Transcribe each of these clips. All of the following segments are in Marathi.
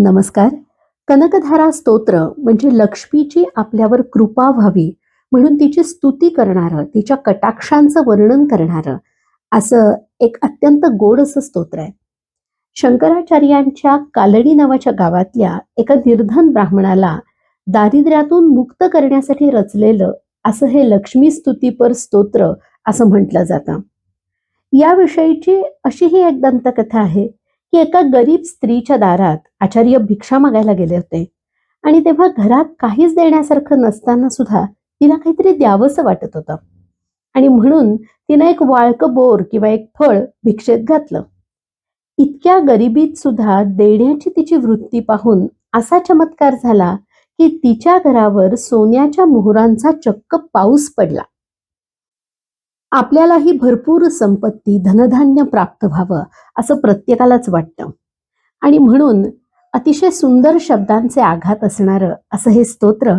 नमस्कार. कनकधारा स्तोत्र म्हणजे लक्ष्मीची आपल्यावर कृपा व्हावी म्हणून तिची स्तुती करणारं तिच्या कटाक्षांचं वर्णन करणारं असं एक अत्यंत गोड असं स्तोत्र आहे. शंकराचार्यांच्या कालडी नावाच्या गावातल्या एका निर्धन ब्राह्मणाला दारिद्र्यातून मुक्त करण्यासाठी रचलेलं असं हे लक्ष्मी स्तुतीपर स्तोत्र असं म्हटलं जातं. याविषयीची अशी ही एक दंतकथा आहे. की एका गरीब स्त्रीच्या दारात आचार्य भिक्षा मागायला गेले होते. आणि तेव्हा घरात काहीच देण्यासारखं नसताना सुद्धा तिला काहीतरी द्यावंसं वाटत होतं. आणि म्हणून तिनं एक वाळकं बोर किंवा एक फळ भिक्षेत घातलं. इतक्या गरिबीत सुद्धा देण्याची तिची वृत्ती पाहून असा चमत्कार झाला की तिच्या घरावर सोन्याच्या मोहरांचा चक्क पाऊस पडला. आपल्यालाही भरपूर संपत्ती धनधान्य प्राप्त व्हावं असं प्रत्येकालाच वाटतं. आणि म्हणून अतिशय सुंदर शब्दांचे आघात असणारं असं हे स्तोत्र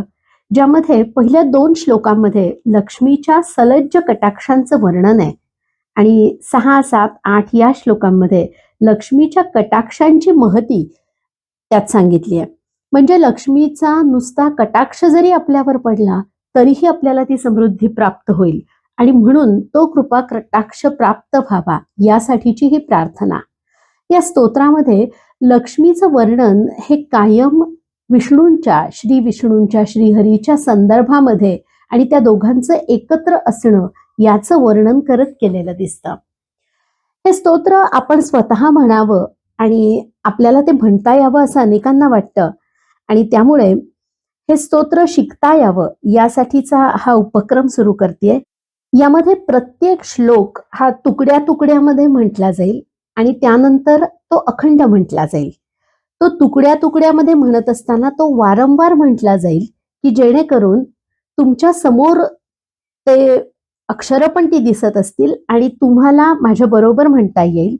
ज्यामध्ये पहिल्या दोन श्लोकांमध्ये लक्ष्मीच्या सलज्ज कटाक्षांचं वर्णन आहे आणि सहा सात आठ या श्लोकांमध्ये लक्ष्मीच्या कटाक्षांची महती त्यात सांगितली आहे. म्हणजे लक्ष्मीचा नुसता कटाक्ष जरी आपल्यावर पडला तरीही आपल्याला ती समृद्धी प्राप्त होईल. आणि म्हणून तो कृपा कटाक्ष प्राप्त व्हावा यासाठीची ही प्रार्थना. या स्तोत्रामध्ये लक्ष्मीचं वर्णन हे कायम विष्णूंच्या श्री विष्णूंच्या श्रीहरीच्या संदर्भामध्ये आणि त्या दोघांचं एकत्र असणं याचं वर्णन करत केलेलं दिसतं. हे स्तोत्र आपण स्वतः म्हणावं आणि आपल्याला ते म्हणता यावं असं अनेकांना वाटतं. आणि त्यामुळे हे स्तोत्र शिकता यावं यासाठीचा हा उपक्रम सुरू करते यामध्ये प्रत्येक श्लोक हा तुकड्या तुकड्यामध्ये म्हटला जाईल आणि त्यानंतर तो अखंड म्हटला जाईल. तो तुकड्या तुकड्यामध्ये म्हणत असताना तो वारंवार म्हटला जाईल की जेणेकरून तुमच्यासमोर ते अक्षरं पण ती दिसत असतील आणि तुम्हाला माझ्या बरोबर म्हणता येईल.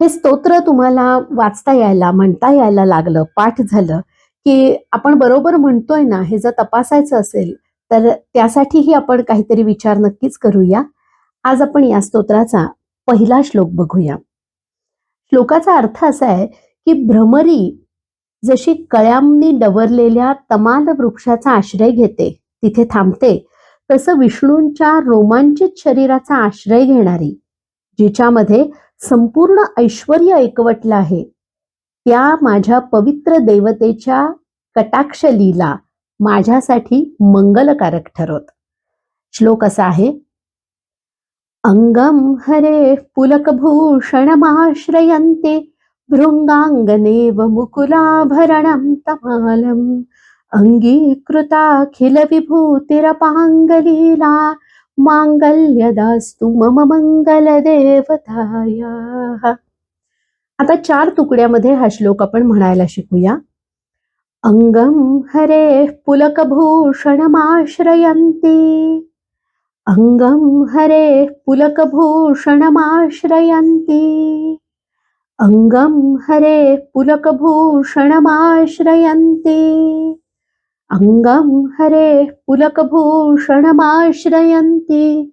हे स्तोत्र तुम्हाला वाचता यायला म्हणता यायला लागलं पाठ झालं की आपण बरोबर म्हणतोय ना हे जर तपासायचं असेल तर त्यासाठीही आपण काहीतरी विचार नक्कीच करूया. आज आपण या स्तोत्राचा पहिला श्लोक बघूया. श्लोकाचा अर्थ असा आहे की भ्रमरी जशी कळ्यांनी डवरलेल्या तमाल वृक्षाचा आश्रय घेते तिथे थांबते तसं विष्णूंच्या रोमांचित शरीराचा आश्रय घेणारी जिच्यामध्ये संपूर्ण ऐश्वर एकवटलं आहे त्या माझ्या पवित्र देवतेच्या कटाक्ष लीला माझ्यासाठी मंगलकारक ठरवत. श्लोक असा आहे अंगम हरे पुलकभूषणमाश्रयन्ते भृङ्गाङ्गनेव मुकुलाभरणं तमालम् अङ्गीकृताखिल विभूतिरपाङ्गलीला माङ्गल्यदास्तु मम मंगलदेवताया आता चार तुकड्यामध्ये हा श्लोक आपण म्हणायला शिकूया. अङ्गं हरे पुलकभूषणमाश्रयन्ति। अङ्गं हरे पुलकभूषणमाश्रयन्ति। अङ्गं हरे पुलकभूषणमाश्रयन्ति। अङ्गं हरे पुलकभूषणमाश्रयन्ति।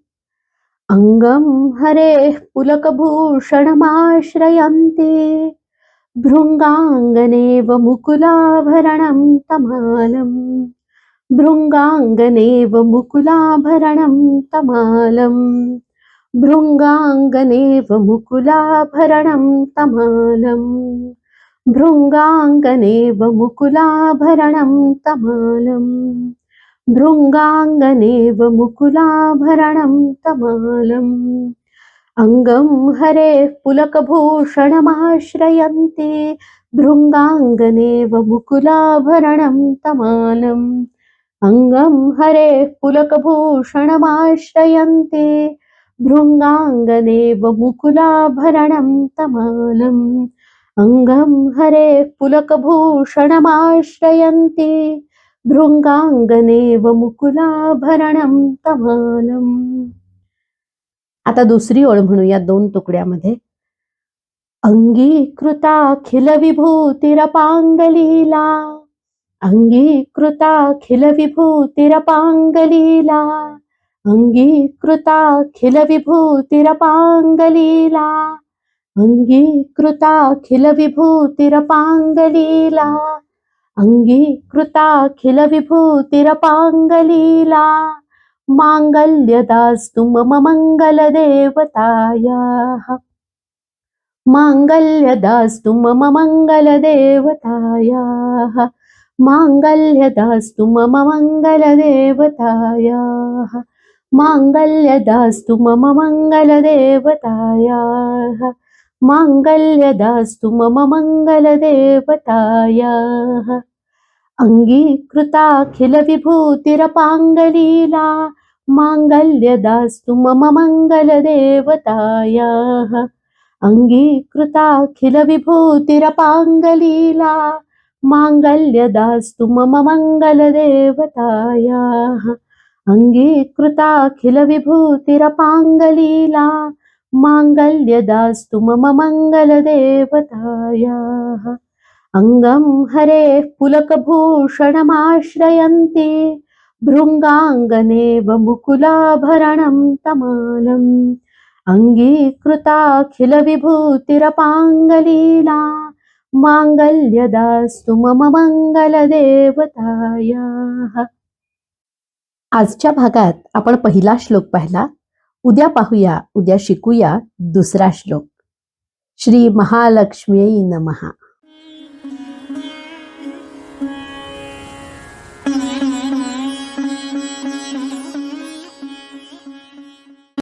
अङ्गं हरे पुलकभूषणमाश्रयन्ति। भृङ्गाङ्गनेव मुकुलाभरणं तमालम्। भृङ्गाङ्गनेव मुकुलाभरणं तमालम्। भृङ्गाङ्गनेव मुकुलाभरणं तमालम्। भृङ्गाङ्गनेव मुकुलाभरणं तमालम्। भृङ्गाङ्गनेव मुकुलाभरणं तमालम्। अङ्गं हरे पुलकभूषणमाश्रयन्ति भृङ्गाङ्गनेव मुकुलाभरणं तमालम् अङ्गं हरे पुलकभूषणमाश्रयन्ते भृङ्गाङ्गनेव मुकुलाभरणं तमालम् अङ्गं हरे पुलकभूषणमाश्रयन्ति भृङ्गाङ्गनेव मुकुलाभरणं तमालम् आता दुसरी ओळ म्हणूया दोन तुकड्यामध्ये. अंगीकृताखिल विभूतिरपाङ्गलीला अंगीकृताखिल विभूतिरपाङ्गलीला अंगीकृताखिल विभूतिरपाङ्गलीला अङ्गीकृताखिल विभूतिरपाङ्गलीला अङ्गीकृताखिल विभूतिरपाङ्गलीला माङ्गल्यदास्तु मम मङ्गलदेवतायाः माङ्गल्यदास्तु मम मङ्गलदेवतायाः माङ्गल्यदास्तु मम मङ्गलदेवतायाः माङ्गल्यदास्तु मम मङ्गलदेवतायाः माङ्गल्यदास्तु मम मङ्गलदेवतायाः अङ्गीकृताखिलविभूतिरपाङ्गलीला माङ्गल्यदास्तु मम मङ्गलदेवतायाः अङ्गीकृताखिलविभूतिरपाङ्गलीला माङ्गल्यदास्तु मम मङ्गलदेवतायाः अङ्गीकृताखिलविभूतिरपाङ्गलीला माङ्गल्यदास्तु मम मङ्गलदेवतायाः अङ्गं हरेः पुलकभूषणमाश्रयन्ति। भृङ्गाङ्गनेव मुकुलाभरणं तमालम्। अङ्गीकृताखिलविभूतिरपाङ्गलीला। माङ्गल्यदास्तु मम मङ्गलदेवतायाः। आजच्या भागात आपण पहिला श्लोक पाहिला. उद्या पाहूया उद्या शिकूया दुसरा श्लोक. श्री महालक्ष्मी नमहा